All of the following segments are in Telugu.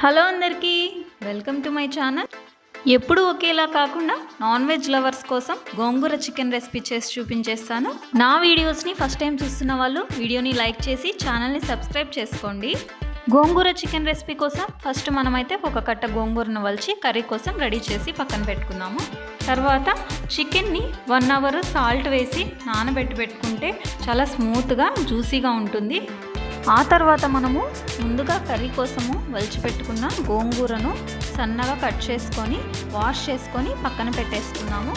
హలో అందరికీ వెల్కమ్ టు మై ఛానల్. ఎప్పుడు ఒకేలా కాకుండా నాన్ వెజ్ లవర్స్ కోసం గోంగూర చికెన్ రెసిపీ చేసి చూపించేస్తాను. నా వీడియోస్ని ఫస్ట్ టైం చూస్తున్న వాళ్ళు వీడియోని లైక్ చేసి ఛానల్ని సబ్స్క్రైబ్ చేసుకోండి. గోంగూర చికెన్ రెసిపీ కోసం ఫస్ట్ మనమైతే ఒక కట్ట గోంగూరను వలిచి కర్రీ కోసం రెడీ చేసి పక్కన పెట్టుకుందాము. తర్వాత చికెన్ని వన్ అవర్ సాల్ట్ వేసి నానబెట్టి పెట్టుకుంటే చాలా స్మూత్గా జ్యూసీగా ఉంటుంది. ఆ తర్వాత మనము ముందుగా కర్రీ కోసము వలిచిపెట్టుకున్న గోంగూరను సన్నగా కట్ చేసుకొని వాష్ చేసుకొని పక్కన పెట్టేసుకున్నాము.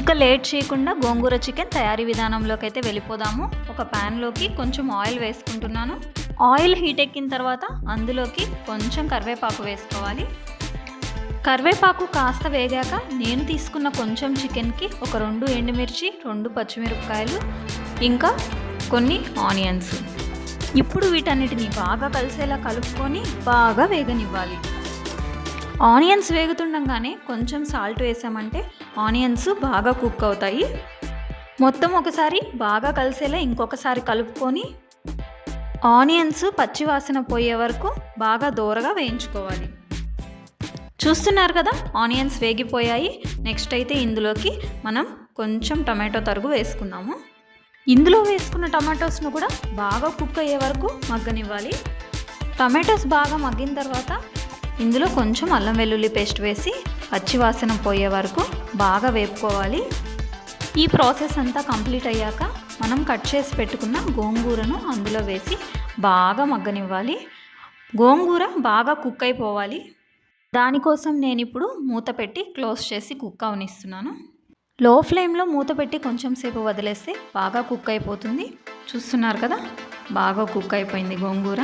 ఇక లేట్ చేయకుండా గోంగూర చికెన్ తయారీ విధానంలోకి అయితే వెళ్ళిపోదాము. ఒక ప్యాన్లోకి కొంచెం ఆయిల్ వేసుకుంటున్నాను. ఆయిల్ హీట్ ఎక్కిన తర్వాత అందులోకి కొంచెం కరివేపాకు వేసుకోవాలి. కరివేపాకు కాస్త వేగాక నేను తీసుకున్న కొంచెం చికెన్కి ఒక రెండు ఎండుమిర్చి రెండు పచ్చిమిరపకాయలు ఇంకా కొన్ని ఆనియన్స్. ఇప్పుడు వీటన్నిటిని బాగా కలిసేలా కలుపుకొని బాగా వేగనివ్వాలి. ఆనియన్స్ వేగుతుండగానే కొంచెం సాల్ట్ వేసామంటే ఆనియన్స్ బాగా కుక్ అవుతాయి. మొత్తం ఒకసారి బాగా కలిసేలా ఇంకొకసారి కలుపుకొని ఆనియన్స్ పచ్చివాసన పోయే వరకు బాగా దూరగా వేయించుకోవాలి. చూస్తున్నారు కదా ఆనియన్స్ వేగిపోయాయి. నెక్స్ట్ అయితే ఇందులోకి మనం కొంచెం టమాటో తరుగు వేసుకుందాము. ఇందులో వేసుకున్న టమాటోస్ను కూడా బాగా కుక్ అయ్యే వరకు మగ్గనివ్వాలి. టమాటోస్ బాగా మగ్గిన తర్వాత ఇందులో కొంచెం అల్లం వెల్లుల్లి పేస్ట్ వేసి పచ్చివాసన పోయే వరకు బాగా వేపుకోవాలి. ఈ ప్రాసెస్ అంతా కంప్లీట్ అయ్యాక మనం కట్ చేసి పెట్టుకున్న గోంగూరను అందులో వేసి బాగా మగ్గనివ్వాలి. గోంగూర బాగా కుక్ అయిపోవాలి. దానికోసం నేను ఇప్పుడు మూత పెట్టి క్లోజ్ చేసి కుక్ అవనిస్తున్నాను. లో ఫ్లేమ్లో మూత పెట్టి కొంచెం సేపు వదిలేస్తే బాగా కుక్ అయిపోతుంది. చూస్తున్నారు కదా? బాగా కుక్ అయిపోయింది గోంగూర.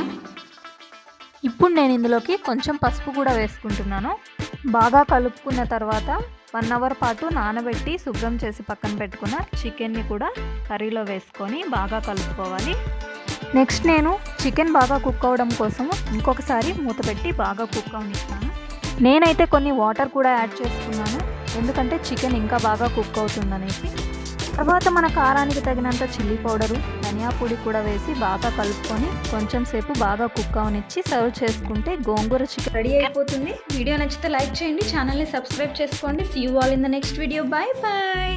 ఇప్పుడు నేను ఇందులోకి కొంచెం పసుపు కూడా వేసుకుంటున్నాను. బాగా కలుపుకున్న తర్వాత వన్ అవర్ పాటు నానబెట్టి శుభ్రం చేసి పక్కన పెట్టుకున్న చికెన్ని కూడా కర్రీలో వేసుకొని బాగా కలుపుకోవాలి. నెక్స్ట్ నేను చికెన్ బాగా కుక్ అవడం కోసము ఇంకొకసారి మూత పెట్టి బాగా కుక్ అవనిస్తాను. నేనైతే కొన్ని వాటర్ కూడా యాడ్ చేసుకున్నాను. ఎందుకంటే చికెన్ ఇంకా బాగా కుక్ అవుతుందనేసి. తర్వాత మన కారానికి తగినంత చిల్లీ పౌడరు ధనియా పొడి కూడా వేసి బాగా కలుపుకొని కొంచెం సేపు బాగా కుక్ అవనిచ్చి సర్వ్ చేసుకుంటే గోంగూర చికెన్ రెడీ అయిపోతుంది. వీడియో నచ్చితే లైక్ చేయండి ఛానల్ని సబ్స్క్రైబ్ చేసుకోండి. See you all in the next video bye bye